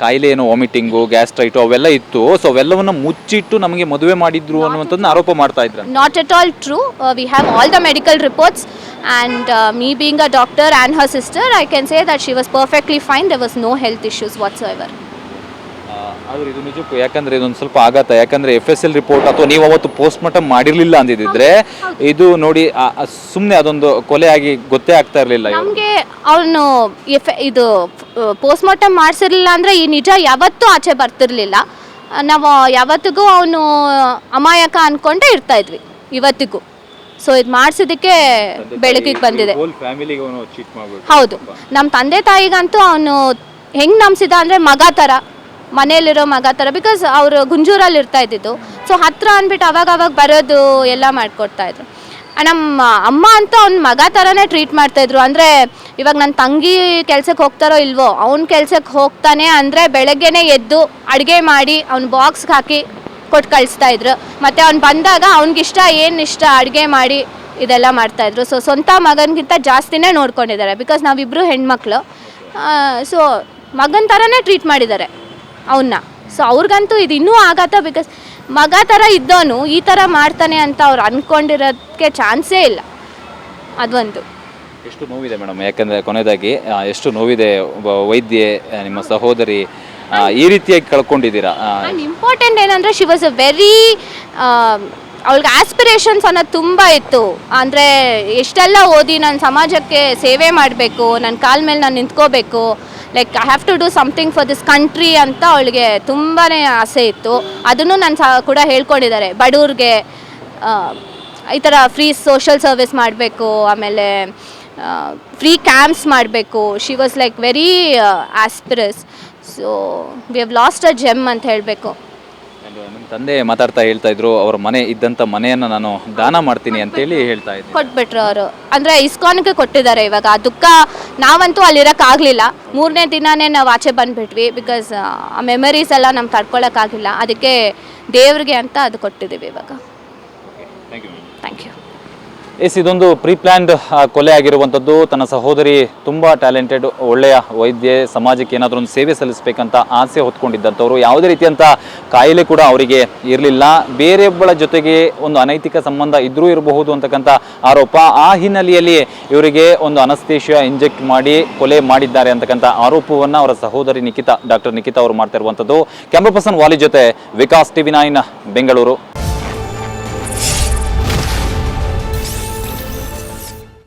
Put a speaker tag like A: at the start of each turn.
A: ಕಾಯಿಲೆ ಏನೋ ವಾಮಿಟಿಂಗು ಗ್ಯಾಸ್ಟ್ರೈಟು ಅವೆಲ್ಲ ಇತ್ತು ಸೊ ಅವೆಲ್ಲವನ್ನು ಮುಚ್ಚಿಟ್ಟು ನಮಗೆ ಮದುವೆ ಮಾಡಿದ್ರು ಅನ್ನುವಂಥದ್ದು ಆರೋಪ ಮಾಡ್ತಾ ಇದ್ರು
B: Not at all true. We we have all the medical reports, and uh, me being a doctor and her sister, I can say that she was perfectly fine. There was no health issues whatsoever.
A: ಆದ್ರೆ ಇದು ನಿಜಕ್ಕೂ ಯಾಕಂದ್ರೆ ಇದೊಂದು ಸ್ವಲ್ಪ ಆಘಾತ. ಯಾಕಂದ್ರೆ F S L report ಅಥವಾ ನೀವು ಅವತ್ತು ಪೋಸ್ಟ್ ಮಾರ್ಟಮ್ ಮಾಡಿರ್ಲಿಲ್ಲ ಅಂದಿದ್ರೆ ಇದು ನೋಡಿ ಸುಮ್ಮನೆ ಅದೊಂದು ಕೊಲೆ ಆಗಿ ಗೊತ್ತೇ ಆಗ್ತಾ ಇರಲಿಲ್ಲ
B: ನಮಗೆ ಅವನು ಇದು ಪೋಸ್ಟ್ ಮಾರ್ಟಮ್ ಮಾಡಿಸಿರ್ಲಿಲ್ಲ ಅಂದ್ರೆ ಈ ನಿಜ ಯಾವತ್ತೂ ಆಚೆ ಬರ್ತಿರ್ಲಿಲ್ಲ. ನಾವು ಯಾವತ್ತಿಗೂ ಅವನು ಅಮಾಯಕ ಅನ್ಕೊಂಡೇ ಇರ್ತಾ ಇದ್ವಿ ಇವತ್ತಿಗೂ. ಸೊ ಇದು ಮಾಡಿಸಿದಕ್ಕೆ ಬೆಳಕಿಗೆ ಬಂದಿದೆ. ಹೌದು. ನಮ್ಮ ತಂದೆ ತಾಯಿಗಂತೂ ಅವನು ಹೆಂಗೆ ನಂಬಿಸಿದ ಅಂದರೆ ಮಗ ಥರ ಮನೇಲಿರೋ ಮಗ ಥರ ಬಿಕಾಸ್ ಅವರು ಗುಂಜೂರಲ್ಲಿ ಇರ್ತಾ ಇದ್ದಿದ್ದು. ಸೊ ಹತ್ತಿರ ಅಂದ್ಬಿಟ್ಟು ಅವಾಗ ಅವಾಗ ಬರೋದು ಎಲ್ಲ ಮಾಡಿಕೊಡ್ತಾ ಇದ್ರು. ಆ, ನಮ್ಮ ಅಮ್ಮ ಅಂತ ಅವ್ನ ಮಗ ಥರನೇ ಟ್ರೀಟ್ ಮಾಡ್ತಾಯಿದ್ರು ಅಂದರೆ ಇವಾಗ ನನ್ನ ತಂಗಿ ಕೆಲ್ಸಕ್ಕೆ ಹೋಗ್ತಾರೋ ಇಲ್ವೋ ಅವ್ನ ಕೆಲ್ಸಕ್ಕೆ ಹೋಗ್ತಾನೆ ಅಂದರೆ ಬೆಳಗ್ಗೆನೇ ಎದ್ದು ಅಡುಗೆ ಮಾಡಿ ಅವ್ನ ಬಾಕ್ಸ್ಗೆ ಹಾಕಿ ಕೊಟ್ಟು ಕಳಿಸ್ತಾ ಇದ್ರು. ಮತ್ತು ಅವ್ನು ಬಂದಾಗ ಅವ್ನಿಗಿಷ್ಟ ಏನು ಇಷ್ಟ ಅಡುಗೆ ಮಾಡಿ ಇದೆಲ್ಲ ಮಾಡ್ತಾಯಿದ್ರು ಸೊ ಸ್ವಂತ ಮಗನಿಗಿಂತ ಜಾಸ್ತಿನೇ ನೋಡ್ಕೊಂಡಿದ್ದಾರೆ. ಬಿಕಾಸ್ ನಾವಿಬ್ಬರು ಹೆಣ್ಮಕ್ಳು. ಸೊ ಮಗನ ಥರನೇ ಟ್ರೀಟ್ ಮಾಡಿದ್ದಾರೆ. ಅವನ್ನ ಸೊ ಅವ್ರಿಗಂತೂ ಇದು ಇನ್ನೂ ಆಘಾತ ಬಿಕಾಸ್ ಮಗ ಥರ ಇದ್ದವನು ಈ ಥರ ಮಾಡ್ತಾನೆ ಅಂತ ಅವ್ರು ಅಂದ್ಕೊಂಡಿರೋದಕ್ಕೆ ಚಾನ್ಸೇ ಇಲ್ಲ. ಅದೊಂದು
A: ಎಷ್ಟು ನೋವಿದೆ ಮೇಡಮ್? ಯಾಕಂದರೆ ಕೊನೆಯದಾಗಿ ಆ, ಎಷ್ಟು ನೋವಿದೆ ಒಬ್ಬ ವೈದ್ಯೆ ಆ, ನಿಮ್ಮ ಸಹೋದರಿ ಆ, ಈ ರೀತಿಯಾಗಿ ಕಳ್ಕೊಂಡಿದ್ದೀರಾ? ಆ,
B: ಆ್ಯಂಡ್ ಇಂಪಾರ್ಟೆಂಟ್ ಏನಂದರೆ ಶಿ ವಾಸ್ ಅ ವೆರಿ ಅವಳಿಗೆ ಆಸ್ಪಿರೇಷನ್ಸ್ ಅನ್ನೋದು ತುಂಬ ಇತ್ತು. ಅಂದರೆ ಎಷ್ಟೆಲ್ಲ ಓದಿ ನಾನು ಸಮಾಜಕ್ಕೆ ಸೇವೆ ಮಾಡಬೇಕು ನನ್ನ ಕಾಲ ಮೇಲೆ ನಾನು ನಿಂತ್ಕೋಬೇಕು like I have to do something for this country ಅಂತ ಅವಳಿಗೆ ತುಂಬಾ ಆಸೆ ಇತ್ತು. ಅದನ್ನು ನಾನು ಸಹ ಕೂಡ ಹೇಳ್ಕೊಂಡಿದ್ದಾರೆ. ಬಡವ್ರಿಗೆ ಈ ಥರ ಫ್ರೀ ಸೋಷಲ್ ಸರ್ವಿಸ್ ಮಾಡಬೇಕು, ಆಮೇಲೆ ಫ್ರೀ ಕ್ಯಾಂಪ್ಸ್ ಮಾಡಬೇಕು. She was like very aspirous so we have lost a gem ಅಂತ ಹೇಳಬೇಕು.
A: ನಿಮ್ಮ ತಂದೆ ಮಾತಾಡ್ತಾ ಹೇಳ್ತಾ ಇದ್ರು ಅವ್ರ ಮನೆ ಇದ್ದಂಥ ಮನೆಯನ್ನ ನಾನು ದಾನ ಮಾಡ್ತೀನಿ ಅಂತೇಳಿ ಹೇಳ್ತಾ ಇದ್ರು
B: ಕೊಟ್ಬಿಟ್ರು ಅವರು. ಅಂದರೆ ಇಸ್ಕಾನ್ಗೆ ಕೊಟ್ಟಿದ್ದಾರೆ ಇವಾಗ. ಆ ದುಃಖ ನಾವಂತೂ ಅಲ್ಲಿರೋಕ್ಕಾಗಲಿಲ್ಲ. ಮೂರನೇ ದಿನನೇ ನಾವು ಆಚೆ ಬಂದ್ಬಿಟ್ವಿ ಬಿಕಾಸ್ ಆ ಮೆಮರೀಸ್ ಎಲ್ಲ ನಮ್ಗೆ ತಡ್ಕೊಳಕ್ಕಾಗಿಲ್ಲ. ಅದಕ್ಕೆ ದೇವ್ರಿಗೆ ಅಂತ ಅದು ಕೊಟ್ಟಿದ್ದೀವಿ ಇವಾಗ. ಥ್ಯಾಂಕ್ ಯು
A: ಎಸ್, ಇದೊಂದು ಪ್ರೀ ಪ್ಲ್ಯಾಂಡ್ ಕೊಲೆ ಆಗಿರುವಂಥದ್ದು. ತನ್ನ ಸಹೋದರಿ ತುಂಬ ಟ್ಯಾಲೆಂಟೆಡ್, ಒಳ್ಳೆಯ ವೈದ್ಯೆ, ಸಮಾಜಕ್ಕೆ ಏನಾದರೂ ಒಂದು ಸೇವೆ ಸಲ್ಲಿಸಬೇಕಂತ ಆಸೆ ಹೊತ್ಕೊಂಡಿದ್ದಂಥವ್ರು. ಯಾವುದೇ ರೀತಿಯಂಥ ಕಾಯಿಲೆ ಕೂಡ ಅವರಿಗೆ ಇರಲಿಲ್ಲ. ಬೇರೆಯೊಬ್ಬಳ ಜೊತೆಗೆ ಒಂದು ಅನೈತಿಕ ಸಂಬಂಧ ಇದ್ದರೂ ಇರಬಹುದು ಅಂತಕ್ಕಂಥ ಆರೋಪ. ಆ ಹಿನ್ನೆಲೆಯಲ್ಲಿ ಇವರಿಗೆ ಒಂದು ಅನಸ್ತೇಷಿಯಾ ಇಂಜೆಕ್ಟ್ ಮಾಡಿ ಕೊಲೆ ಮಾಡಿದ್ದಾರೆ ಅಂತಕ್ಕಂಥ ಆರೋಪವನ್ನು ಅವರ ಸಹೋದರಿ ನಿಖಿತಾ, ಡಾಕ್ಟರ್ ನಿಖಿತಾ ಅವರು ಮಾಡ್ತಾ ಇರುವಂಥದ್ದು. ಕ್ಯಾಮ್ರಾ ಪರ್ಸನ್ ವಾಲಿ ಜೊತೆ ವಿಕಾಸ್ ಟಿವಿ ನೈನ್, ಬೆಂಗಳೂರು.